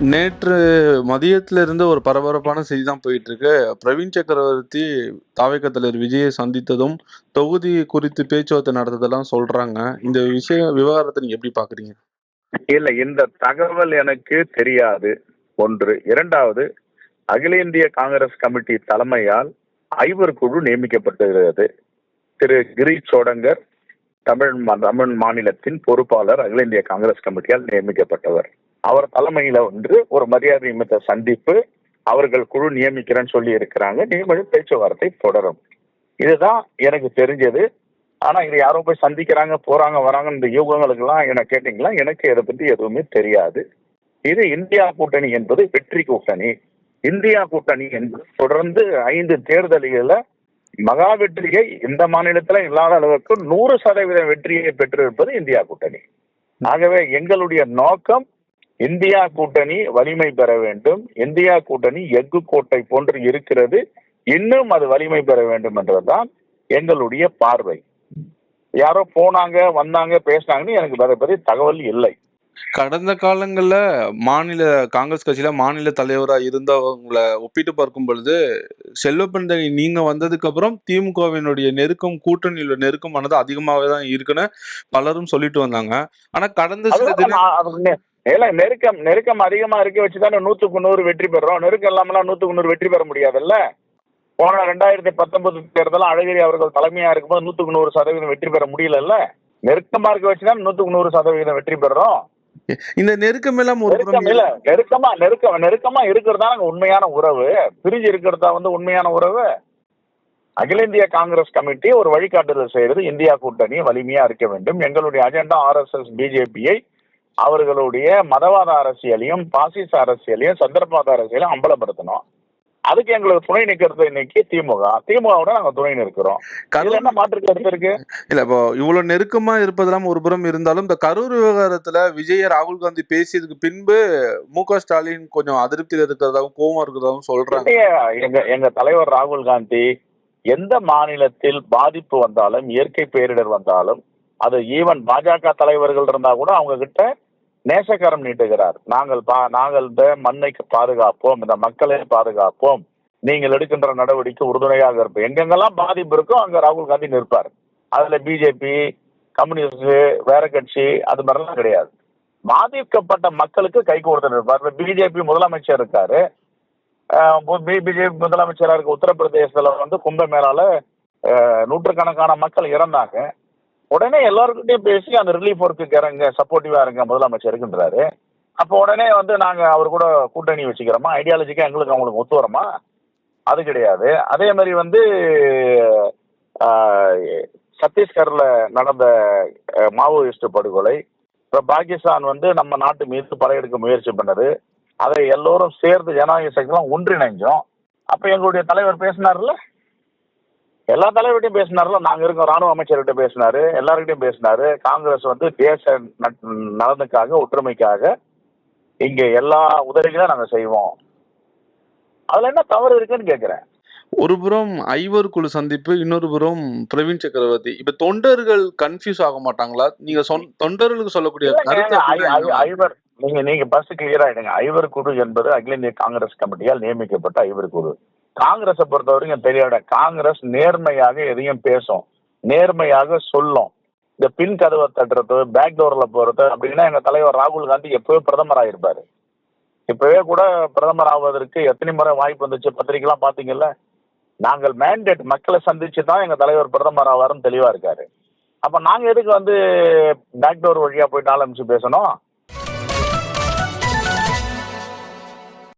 நேற்று மதியத்துல இருந்து ஒரு பரபரப்பான செய்தி தான் போயிட்டு இருக்கு. பிரவீன் சக்கரவர்த்தி தாவேக்கா தலைவர் விஜயை சந்தித்ததும், தொகுதி குறித்து பேச்சுவார்த்தை நடத்ததெல்லாம் சொல்றாங்க. இந்த விஷய விவகாரத்தை நீங்க எப்படி பார்க்குறீங்க? இல்ல இந்த தகவல் எனக்கு தெரியாது. ஒன்று. இரண்டாவது அகில இந்திய காங்கிரஸ் கமிட்டி தலைமையால் ஐவர் குழு நியமிக்கப்பட்டிருக்கிறது. திரு கிரீஷ் சோடங்கர் தமிழ் மா- தமிழ் மாநிலத்தின் பொறுப்பாளர் அகில இந்திய காங்கிரஸ் கமிட்டியால் நியமிக்கப்பட்டவர். அவர் தலைமையில வந்து ஒரு மரியாதை நிமித்த சந்திப்பு அவர்கள் குழு நியமிக்கிறேன்னு சொல்லி இருக்கிறாங்க. நியமன பேச்சுவார்த்தை தொடரும். இதுதான் எனக்கு தெரிஞ்சது. ஆனா இது யாரோ போய் சந்திக்கிறாங்க போறாங்க வராங்க இந்த யூகங்களுக்கு எல்லாம் என்ன கேட்டீங்களா எனக்கு இதை பத்தி எதுவுமே தெரியாது இது இந்தியா கூட்டணி என்பது வெற்றி கூட்டணி இந்தியா கூட்டணி என்பது தொடர்ந்து ஐந்து தேர்தல்களில் மகா வெற்றியை இந்த மாநிலத்தில் இல்லாத அளவுக்கு நூறு சதவீத வெற்றியை பெற்றிருப்பது இந்தியா கூட்டணி ஆகவே எங்களுடைய நோக்கம் இந்தியா கூட்டணி வலிமை பெற வேண்டும். இந்தியா கூட்டணி எஃகு கோட்டை போன்று இருக்கிறது. இன்னும் அது வலிமை பெற வேண்டும் என்றதுதான் எங்களுடைய பார்வை. யாரோ போனாங்க வந்தாங்க பேசினாங்கன்னு எனக்கு அதை பத்தி தகவல் இல்லை. கடந்த காலங்கள்ல மாநில காங்கிரஸ் கட்சியில மாநில தலைவரா இருந்தவங்கள ஒப்பிட்டு பார்க்கும் பொழுது, செல்வப்பிரந்தகை நீங்க வந்ததுக்கு அப்புறம் திமுகவினுடைய நெருக்கம் கூட்டணியில நெருக்கமானது அதிகமாவே தான் இருக்குன்னு பலரும் சொல்லிட்டு வந்தாங்க. ஆனா கடந்த சில அதுதான் தின நான் அது நெ- இல்ல நெருக்கம் நெருக்கம் அதிகமா இருக்க வச்சுதானே நூத்துக்கு நூறு வெற்றி பெறோம். நெருக்கம் இல்லாமலாம் நூத்துக்கு நூறு வெற்றி பெற முடியாதுல்ல? போன ரெண்டாயிரத்தி பத்தொன்பது தேர்தல் அழகிரி அவர்கள் தலைமையா இருக்கும்போது நூத்துக்கு நூறு சதவீதம் வெற்றி பெற முடியலல்ல? நெருக்கமா இருக்க வச்சுதான் நூத்துக்கு நூறு சதவீதம் வெற்றி பெறோம். இந்த நெருக்கம் எல்லாம் நெருக்கம் இல்ல நெருக்கமா நெருக்கம் நெருக்கமா இருக்கிறதா நாங்க உண்மையான உறவு. பிரிஞ்சு இருக்கிறதா வந்து உண்மையான உறவு. அகில இந்திய காங்கிரஸ் கமிட்டி ஒரு வழிகாட்டுதல் செய்யறது இந்தியா கூட்டணி வலிமையா இருக்க வேண்டும். எங்களுடைய அஜெண்டா ஆர்எஸ்எஸ் பிஜேபியை அவர்களுடைய மதவாத அரசியலையும் பாசிச அரசியலையும் சந்திரபாத அரசியலையும் அம்பலப்படுத்தணும். அதுக்கு எங்களுக்கு துணை நிற்கிறது இன்னைக்கு திமுக. திமுகவோட நாங்க துணை நிற்கிறோம். என்ன மாற்று கருத்து இருக்கு? இல்ல இப்போ இவ்வளவு நெருக்கமா இருப்பதெல்லாம் ஒரு புறம் இருந்தாலும் இந்த கரூர் விவகாரத்துல விஜய ராகுல் காந்தி பேசியதுக்கு பின்பு மு க ஸ்டாலின் கொஞ்சம் அதிருப்தியில இருக்கிறதாவும் கோவம் இருக்கிறதாவும் சொல்றாங்க. எங்க எங்க தலைவர் ராகுல் காந்தி எந்த மாநிலத்தில் பாதிப்பு வந்தாலும் இயற்கை பேரிடர் வந்தாலும் அது ஈவன் பாஜக தலைவர்கள் இருந்தா கூட அவங்க கிட்ட நேசக்கரம் நீட்டுகிறார். நாங்கள் பா நாங்கள் இந்த மண்ணை பாதுகாப்போம் இந்த மக்களை பாதுகாப்போம். நீங்கள் எடுக்கின்ற நடவடிக்கை உறுதுணையாக இருப்போம். எங்கெங்கெல்லாம் பாதிப்பு இருக்கோ அங்க ராகுல் காந்தி நிற்பார். அதுல பிஜேபி கம்யூனிஸ்ட் வேற கட்சி அது மாதிரிலாம் கிடையாது. பாதிக்கப்பட்ட மக்களுக்கு கை கொடுத்து நிற்பார். பிஜேபி முதலமைச்சர் இருக்காரு. பிஜேபி முதலமைச்சராக இருக்க உத்தரப்பிரதேசத்துல வந்து கும்பமேளால நூற்றுக்கணக்கான மக்கள் இறந்தாங்க. உடனே எல்லாருக்கிட்டையும் பேசி அந்த ரிலீஃப் ஒர்க்குக்கு இறங்க சப்போர்ட்டிவா இருங்க முதலமைச்சர் இருக்குன்றாரு அப்போ உடனே வந்து நாங்க அவர் கூட கூட்டணி வச்சுக்கிறோமா? ஐடியாலஜிக்கா எங்களுக்கு அவங்களுக்கு ஒத்து வரோமா? அது கிடையாது. அதே மாதிரி வந்து சத்தீஸ்கர்ல நடந்த மாவோயிஸ்ட் படுகொலை இப்போ பாகிஸ்தான் வந்து நம்ம நாட்டு மீது படையெடுக்க முயற்சி பண்ணது. அதை எல்லோரும் சேர்ந்து ஜனநாயக சக்திலாம் ஒன்றிணைஞ்சோம். அப்ப எங்களுடைய தலைவர் பேசினார்ல? எல்லா தலைவர்கிட்டையும் பேசினார்ல நாங்க இருக்கோம் ராணுவ அமைச்சர்கிட்ட பேசினாரு எல்லார்கிட்டையும் பேசினாரு. காங்கிரஸ் வந்து தேச நலனுக்காக ஒற்றுமைக்காக இங்க எல்லா உதவிகளும் நாங்க செய்வோம். அதுல என்ன தவறு இருக்குன்னு கேக்குறேன். ஒரு புறம் ஐவர் குழு சந்திப்பு இன்னொரு புறம் பிரவீன் சக்கரவர்த்தி. இப்ப தொண்டர்கள் கன்ஃபியூஸ் ஆக மாட்டாங்களா? நீங்க தொண்டர்களுக்கு சொல்லக்கூடிய? ஐவர் நீங்க நீங்க பஸ் கிளியர் ஆயிடுங்க. ஐவர் குழு என்பது அகில இந்திய காங்கிரஸ் கமிட்டியால் நியமிக்கப்பட்ட ஐவர் குழு. காங்கிரஸை பொறுத்த வரைக்கும் தெரியாத காங்கிரஸ் நேர்மையாக எதையும் பேசும். நேர்மையாக சொல்லும். இந்த பின் கதவை தட்டுறது பேக் டோர்ல போறது அப்படின்னா எங்க தலைவர் ராகுல் காந்தி எப்பவே பிரதமர் ஆயிருப்பாரு இப்பவே கூட பிரதமர் ஆவதற்கு எத்தனை முறை வாய்ப்பு வந்துச்சு? பத்திரிக்கைலாம் பாத்தீங்கல்ல? நாங்கள் மேண்டேட் மக்களை சந்திச்சு தான் எங்க தலைவர் பிரதமர் ஆவாருன்னு தெளிவா இருக்காரு. அப்ப நாங்க எதுக்கு வந்து பேக் டோர் வழியா போயிட்டு ஆலமிச்சு பேசணும்?